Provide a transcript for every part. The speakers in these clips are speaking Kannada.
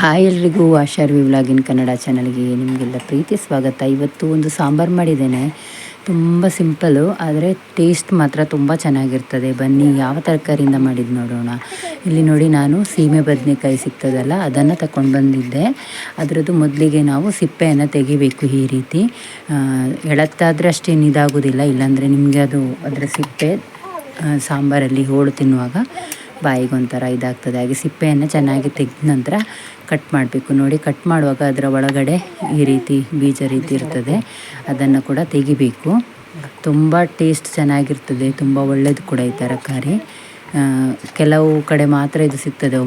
ಹಾಯ್ ಎಲ್ರಿಗೂ ಆಶಾರ್ವಿ ವ್ಲಾಗಿನ್ ಕನ್ನಡ ಚಾನಲ್ಗೆ ನಿಮಗೆಲ್ಲ ಪ್ರೀತಿ ಸ್ವಾಗತ. ಇವತ್ತು ಒಂದು ಸಾಂಬಾರು ಮಾಡಿದ್ದೇನೆ. ತುಂಬ ಸಿಂಪಲ್ಲು ಆದರೆ ಟೇಸ್ಟ್ ಮಾತ್ರ ತುಂಬ ಚೆನ್ನಾಗಿರ್ತದೆ. ಬನ್ನಿ, ಯಾವ ತರಕಾರಿಯಿಂದ ಮಾಡಿದ್ದು ನೋಡೋಣ. ಇಲ್ಲಿ ನೋಡಿ, ನಾನು ಸೀಮೆ ಬದನೆಕಾಯಿ ಸಿಗ್ತದಲ್ಲ, ಅದನ್ನು ತಗೊಂಡು ಬಂದಿದ್ದೆ. ಅದರದ್ದು ಮೊದಲಿಗೆ ನಾವು ಸಿಪ್ಪೆಯನ್ನು ತೆಗಿಬೇಕು ಈ ರೀತಿ. ಎಳತ್ತಾದರೆ ಅಷ್ಟೇನು ಇದಾಗೋದಿಲ್ಲ, ಇಲ್ಲಾಂದರೆ ನಿಮಗೆ ಅದು ಅದರ ಸಿಪ್ಪೆ ಸಾಂಬಾರಲ್ಲಿ ಹೋಳು ತಿನ್ನುವಾಗ ಬಾಯಿಗೆ ಒಂಥರ ಇದಾಗ್ತದೆ. ಹಾಗೆ ಸಿಪ್ಪೆಯನ್ನು ಚೆನ್ನಾಗಿ ತೆಗೆದ ನಂತರ ಕಟ್ ಮಾಡಬೇಕು. ನೋಡಿ, ಕಟ್ ಮಾಡುವಾಗ ಅದರ ಒಳಗಡೆ ಈ ರೀತಿ ಬೀಜ ರೀತಿ ಇರ್ತದೆ. ಅದನ್ನು ಕೂಡ ತೆಗಿಬೇಕು. ತುಂಬ ಟೇಸ್ಟ್ ಚೆನ್ನಾಗಿರ್ತದೆ. ತುಂಬ ಒಳ್ಳೆಯದು ಕೂಡ ಈ ತರಕಾರಿ ಕೆಲವು ಕಡೆ ಮಾತ್ರ ಇದು ಸಿಗ್ತದೆ.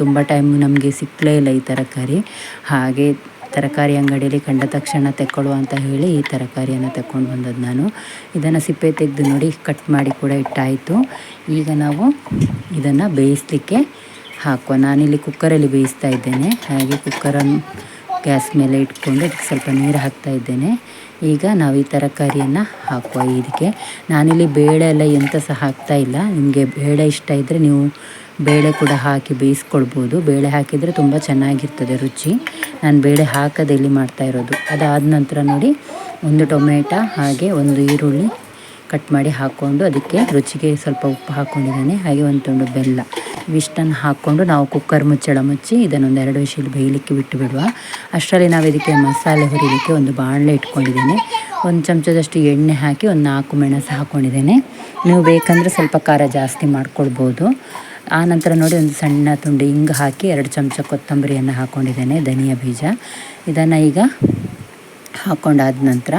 ತುಂಬ ಟೈಮ್ ನಮಗೆ ಸಿಕ್ಕಲೇ ಇಲ್ಲ ಈ ತರಕಾರಿ ಹಾಗೆ ತರಕಾರಿ ಅಂಗಡಿಯಲ್ಲಿ ಕಂಡ ತಕ್ಷಣ ತೆಕ್ಕೊಳ್ಳುವ ಅಂತ ಹೇಳಿ ಈ ತರಕಾರಿಯನ್ನು ತಗೊಂಡು ಬಂದದ್ದು ನಾನು. ಇದನ್ನು ಸಿಪ್ಪೆ ತೆಗೆದು ನೋಡಿ ಕಟ್ ಮಾಡಿ ಕೂಡ ಇಟ್ಟಾಯಿತು. ಈಗ ನಾವು ಇದನ್ನು ಬೇಯಿಸಲಿಕ್ಕೆ ಹಾಕುವ. ನಾನಿಲ್ಲಿ ಕುಕ್ಕರಲ್ಲಿ ಬೇಯಿಸ್ತಾ ಇದ್ದೇನೆ. ಹಾಗೆ ಕುಕ್ಕರನ್ನು ಗ್ಯಾಸ್ ಮೇಲೆ ಇಟ್ಕೊಂಡು ಅದಕ್ಕೆ ಸ್ವಲ್ಪ ನೀರು ಹಾಕ್ತಾ ಇದ್ದೇನೆ. ಈಗ ನಾವು ಈ ತರಕಾರಿಯನ್ನು ಹಾಕುವ ಇದಕ್ಕೆ. ನಾನಿಲ್ಲಿ ಬೇಳೆ ಎಲ್ಲ ಎಂತ ಸಹ ಹಾಕ್ತಾ ಇಲ್ಲ. ನಿಮಗೆ ಬೇಳೆ ಇಷ್ಟ ಇದ್ದರೆ ನೀವು ಬೇಳೆ ಕೂಡ ಹಾಕಿ ಬೇಯಿಸ್ಕೊಳ್ಬೋದು. ಬೇಳೆ ಹಾಕಿದರೆ ತುಂಬ ಚೆನ್ನಾಗಿರ್ತದೆ ರುಚಿ. ನಾನು ಬೇಳೆ ಹಾಕದೆ ಇಲ್ಲಿ ಮಾಡ್ತಾ ಇರೋದು. ಅದಾದ ನಂತರ ನೋಡಿ, ಒಂದು ಟೊಮೆಟೊ ಹಾಗೆ ಒಂದು ಈರುಳ್ಳಿ ಕಟ್ ಮಾಡಿ ಹಾಕ್ಕೊಂಡು ಅದಕ್ಕೆ ರುಚಿಗೆ ಸ್ವಲ್ಪ ಉಪ್ಪು ಹಾಕ್ಕೊಂಡಿದ್ದೇನೆ ಹಾಗೆ ಒಂದು ತುಂಡು ಬೆಲ್ಲ. ಇವಿಷ್ಟನ್ನು ಹಾಕ್ಕೊಂಡು ನಾವು ಕುಕ್ಕರ್ ಮುಚ್ಚಳ ಮುಚ್ಚಿ ಇದನ್ನೊಂದು ಎರಡು ವಿಷಯಲ್ಲಿ ಬೇಯಲಿಕ್ಕೆ ಬಿಟ್ಟು ಬಿಡುವ ಅಷ್ಟರಲ್ಲಿ ನಾವು ಇದಕ್ಕೆ ಮಸಾಲೆ ಹುರಿಲಿಕ್ಕೆ ಒಂದು ಬಾಣಲೆ ಇಟ್ಕೊಂಡಿದ್ದೇನೆ. ಒಂದು ಚಮಚದಷ್ಟು ಎಣ್ಣೆ ಹಾಕಿ ಒಂದು ನಾಲ್ಕು ಮೆಣಸು ಹಾಕ್ಕೊಂಡಿದ್ದೇನೆ ನೀವು ಬೇಕಂದರೆ ಸ್ವಲ್ಪ ಖಾರ ಜಾಸ್ತಿ ಮಾಡ್ಕೊಳ್ಬೋದು. ಆ ನಂತರ ನೋಡಿ ಒಂದು ಸಣ್ಣ ತುಂಡು ಹಿಂಗೆ ಹಾಕಿ ಎರಡು ಚಮಚ ಕೊತ್ತಂಬರಿಯನ್ನು ಹಾಕ್ಕೊಂಡಿದ್ದೇನೆ ಧನಿಯಾ ಬೀಜ. ಇದನ್ನು ಈಗ ಹಾಕ್ಕೊಂಡಾದ ನಂತರ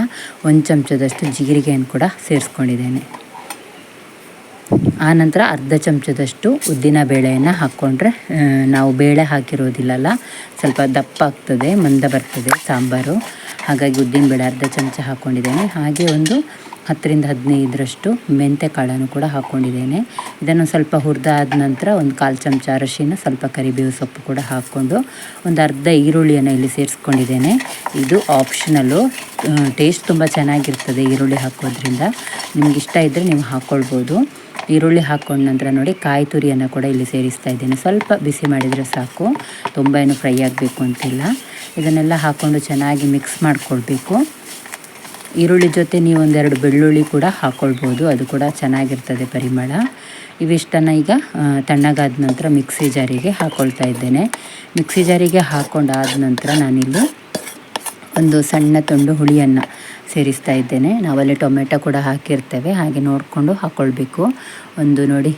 ಒಂದು ಚಮಚದಷ್ಟು ಜೀರಿಗೆಯನ್ನು ಕೂಡ ಸೇರಿಸ್ಕೊಂಡಿದ್ದೇನೆ. ಆನಂತರ ಅರ್ಧ ಚಮಚದಷ್ಟು ಉದ್ದಿನ ಬೇಳೆಯನ್ನು ಹಾಕ್ಕೊಂಡ್ರೆ ನಾವು ಬೇಳೆ ಹಾಕಿರೋದಿಲ್ಲಲ್ಲ, ಸ್ವಲ್ಪ ದಪ್ಪ ಆಗ್ತದೆ, ಮಂದ ಬರ್ತದೆ ಸಾಂಬಾರು. ಹಾಗಾಗಿ ಉದ್ದಿನ ಬೇಳೆ ಅರ್ಧ ಚಮಚ ಹಾಕ್ಕೊಂಡಿದ್ದೇನೆ ಹಾಗೆ ಒಂದು ಹತ್ತರಿಂದ ಹದಿನೈದರಷ್ಟು ಮೆಂತ್ಯ ಕಾಳನ್ನು ಕೂಡ ಹಾಕ್ಕೊಂಡಿದ್ದೇನೆ ಇದನ್ನು ಸ್ವಲ್ಪ ಹುರಿದಾದ ನಂತರ ಒಂದು ಕಾಲು ಚಮಚ ಅರಶಿನ, ಸ್ವಲ್ಪ ಕರಿಬೇವು ಸೊಪ್ಪು ಕೂಡ ಹಾಕ್ಕೊಂಡು ಒಂದು ಅರ್ಧ ಈರುಳ್ಳಿಯನ್ನು ಇಲ್ಲಿ ಸೇರಿಸ್ಕೊಂಡಿದ್ದೇನೆ. ಇದು ಆಪ್ಷನಲ್ಲು ಟೇಸ್ಟ್ ತುಂಬ ಚೆನ್ನಾಗಿರ್ತದೆ ಈರುಳ್ಳಿ ಹಾಕೋದ್ರಿಂದ. ನಿಮ್ಗೆ ಇಷ್ಟ ಇದ್ದರೆ ನೀವು ಹಾಕ್ಕೊಳ್ಬೋದು ಈರುಳ್ಳಿ ಹಾಕ್ಕೊಂಡ ನಂತರ ನೋಡಿ ಕಾಯಿ ತುರಿಯನ್ನು ಕೂಡ ಇಲ್ಲಿ ಸೇರಿಸ್ತಾ ಇದ್ದೇನೆ. ಸ್ವಲ್ಪ ಬಿಸಿ ಮಾಡಿದರೆ ಸಾಕು. ತುಂಬ ಏನು ಫ್ರೈ ಆಗಬೇಕು ಅಂತಿಲ್ಲ. ಇದನ್ನೆಲ್ಲ ಹಾಕ್ಕೊಂಡು ಚೆನ್ನಾಗಿ ಮಿಕ್ಸ್ ಮಾಡಿಕೊಳ್ಬೇಕು. ಈರುಳ್ಳಿ ಜೊತೆ ನೀವು ಒಂದೆರಡು ಬೆಳ್ಳುಳ್ಳಿ ಕೂಡ ಹಾಕ್ಕೊಳ್ಬೋದು ಅದು ಕೂಡ ಚೆನ್ನಾಗಿರ್ತದೆ ಪರಿಮಳ. ಇವಿಷ್ಟನ್ನು ಈಗ ತಣ್ಣಗಾದ ನಂತರ ಮಿಕ್ಸಿ ಜಾರಿಗೆ ಹಾಕ್ಕೊಳ್ತಾ ಇದ್ದೇನೆ. ಮಿಕ್ಸಿ ಜಾರಿಗೆ ಹಾಕ್ಕೊಂಡಾದ ನಂತರ ನಾನಿಲ್ಲಿ ಒಂದು ಸಣ್ಣ ತುಂಡು ಹುಳಿಯನ್ನು ಸೇರಿಸ್ತಾ ಇದ್ದೇನೆ. ನಾವಲ್ಲಿ ಟೊಮೆಟೊ ಕೂಡ ಹಾಕಿರ್ತೇವೆ. ಹಾಗೆ ನೋಡಿಕೊಂಡು ಹಾಕ್ಕೊಳ್ಬೇಕು ಒಂದು ನೋಡಿ,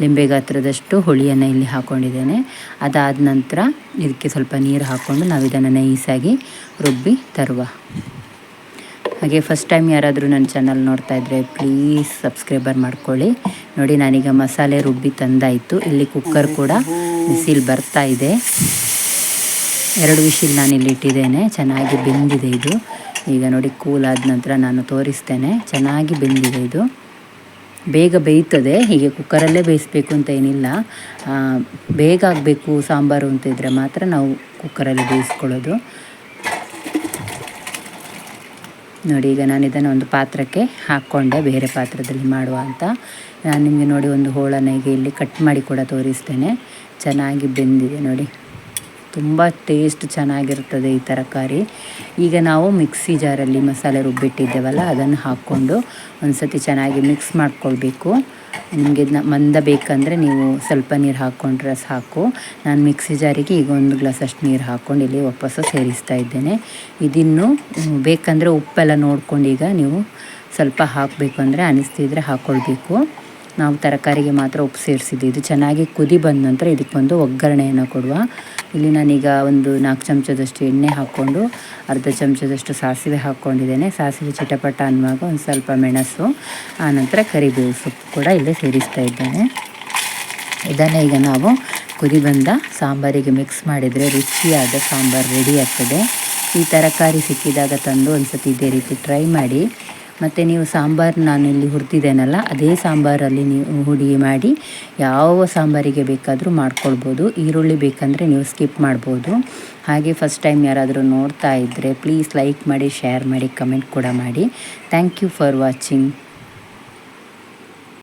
ಲಿಂಬೆ ಗಾತ್ರದಷ್ಟು ಹುಳಿಯನ್ನು ಇಲ್ಲಿ ಹಾಕ್ಕೊಂಡಿದ್ದೇನೆ ಅದಾದ ನಂತರ ಇದಕ್ಕೆ ಸ್ವಲ್ಪ ನೀರು ಹಾಕ್ಕೊಂಡು ನಾವು ಇದನ್ನು ನೈಸಾಗಿ ರುಬ್ಬಿ ತರುವ. ಹಾಗೆ ಫಸ್ಟ್ ಟೈಮ್ ಯಾರಾದರೂ ನನ್ನ ಚಾನಲ್ ನೋಡ್ತಾ ಇದ್ದರೆ ಪ್ಲೀಸ್ ಸಬ್ಸ್ಕ್ರೈಬರ್ ಮಾಡ್ಕೊಳ್ಳಿ. ನೋಡಿ, ನಾನೀಗ ಮಸಾಲೆ ರುಬ್ಬಿ ತಂದಾಯಿತು. ಇಲ್ಲಿ ಕುಕ್ಕರ್ ಕೂಡ ಬಿಸಿಲ್ ಬರ್ತಾ ಇದೆ. ಎರಡು ವಿಷಿಲ್ ನಾನು ಇಲ್ಲಿ ಇಟ್ಟಿದ್ದೇನೆ. ಚೆನ್ನಾಗಿ ಬೆಂದಿದೆ ಇದು. ಈಗ ನೋಡಿ ಕೂಲ್ ಆದ ನಂತರ ನಾನು ತೋರಿಸ್ತೇನೆ. ಚೆನ್ನಾಗಿ ಬೆಂದಿದೆ ಇದು. ಬೇಗ ಬೇಯ್ತದೆ. ಹೀಗೆ ಕುಕ್ಕರಲ್ಲೇ ಬೇಯಿಸ್ಬೇಕು ಅಂತ ಏನಿಲ್ಲ. ಬೇಗ ಆಗಬೇಕು ಸಾಂಬಾರು ಅಂತ ಇದ್ದರೆ ಮಾತ್ರ ನಾವು ಕುಕ್ಕರಲ್ಲಿ ಬೇಯಿಸ್ಕೊಳ್ಳೋದು. ನೋಡಿ, ಈಗ ನಾನು ಇದನ್ನು ಒಂದು ಪಾತ್ರಕ್ಕೆ ಹಾಕ್ಕೊಂಡೆ, ಬೇರೆ ಪಾತ್ರದಲ್ಲಿ ಮಾಡುವ ಅಂತ. ನಾನು ನಿಮಗೆ ನೋಡಿ ಒಂದು ಹೋಳನ್ನು ಈಗ ಇಲ್ಲಿ ಕಟ್ ಮಾಡಿ ಕೂಡ ತೋರಿಸ್ತೇನೆ. ಚೆನ್ನಾಗಿ ಬೆಂದಿದೆ ನೋಡಿ. ತುಂಬ ಟೇಸ್ಟ್ ಚೆನ್ನಾಗಿರ್ತದೆ ಈ ತರಕಾರಿ. ಈಗ ನಾವು ಮಿಕ್ಸಿ ಜಾರಲ್ಲಿ ಮಸಾಲೆ ರುಬ್ಬಿಟ್ಟಿದ್ದೇವಲ್ಲ, ಅದನ್ನು ಹಾಕ್ಕೊಂಡು ಒಂದು ಸತಿ ಚೆನ್ನಾಗಿ ಮಿಕ್ಸ್ ಮಾಡ್ಕೊಳ್ಬೇಕು. ನಿಮಗೆ ಮಂದ ಬೇಕಂದರೆ ನೀವು ಸ್ವಲ್ಪ ನೀರು ಹಾಕ್ಕೊಂಡ್ರೆ ಸಾಕು. ನಾನು ಮಿಕ್ಸಿ ಜಾರಿಗೆ ಈಗ ಒಂದು ಗ್ಲಾಸ್ ಅಷ್ಟು ನೀರು ಹಾಕ್ಕೊಂಡು ಇಲ್ಲಿ ವಾಪಸ್ಸು ಸೇರಿಸ್ತಾ ಇದ್ದೇನೆ. ಇದಿನ್ನು ಬೇಕಂದರೆ ಉಪ್ಪೆಲ್ಲ ನೋಡ್ಕೊಂಡು ಈಗ ನೀವು ಸ್ವಲ್ಪ ಹಾಕಬೇಕು ಅಂದರೆ ಅನಿಸ್ತಿದ್ರೆ ಹಾಕ್ಕೊಳ್ಬೇಕು. ನಾವು ತರಕಾರಿಗೆ ಮಾತ್ರ ಉಪ್ಪು ಸೇರಿಸಿದ್ದು ಇದು ಚೆನ್ನಾಗಿ ಕುದಿ ಬಂದ ನಂತರ ಇದಕ್ಕೊಂದು ಒಗ್ಗರಣೆಯನ್ನು ಕೊಡುವ. ಇಲ್ಲಿ ನಾನೀಗ ಒಂದು ನಾಲ್ಕು ಚಮಚದಷ್ಟು ಎಣ್ಣೆ ಹಾಕ್ಕೊಂಡು, ಅರ್ಧ ಚಮಚದಷ್ಟು ಸಾಸಿವೆ ಹಾಕ್ಕೊಂಡಿದ್ದೇನೆ. ಸಾಸಿವೆ ಚಿಟಪಟ ಅನ್ನುವಾಗ ಒಂದು ಸ್ವಲ್ಪ ಮೆಣಸು ಆನಂತರ ಕರಿಬೇವು ಸೊಪ್ಪು ಕೂಡ ಇಲ್ಲೇ ಸೇರಿಸ್ತಾ ಇದ್ದೇನೆ. ಇದನ್ನು ಈಗ ನಾವು ಕುದಿ ಬಂದ ಸಾಂಬಾರಿಗೆ ಮಿಕ್ಸ್ ಮಾಡಿದರೆ ರುಚಿಯಾದ ಸಾಂಬಾರು ರೆಡಿ ಆಗ್ತದೆ. ಈ ತರಕಾರಿ ಸಿಕ್ಕಿದಾಗ ತಂದು ಒಂದು ಸತಿ ಇದೇ ರೀತಿ ಟ್ರೈ ಮಾಡಿ. ಮತ್ತು ನೀವು ಸಾಂಬಾರು ನಾನು ಇಲ್ಲಿ ಹುರಿದಿದ್ದೇನಲ್ಲ, ಅದೇ ಸಾಂಬಾರಲ್ಲಿ ನೀವು ಹುಡಿ ಮಾಡಿ, ಯಾವ ಸಾಂಬಾರಿಗೆ ಬೇಕಾದರೂ ಮಾಡ್ಕೊಳ್ಬೋದು. ಈರುಳ್ಳಿ ಬೇಕಂದರೆ ನೀವು ಸ್ಕಿಪ್ ಮಾಡ್ಬೋದು. ಹಾಗೆ ಫಸ್ಟ್ ಟೈಮ್ ಯಾರಾದರೂ ನೋಡ್ತಾ ಇದ್ದರೆ ಪ್ಲೀಸ್ ಲೈಕ್ ಮಾಡಿ ಶೇರ್ ಮಾಡಿ ಕಮೆಂಟ್ ಕೂಡ ಮಾಡಿ. Thank you for watching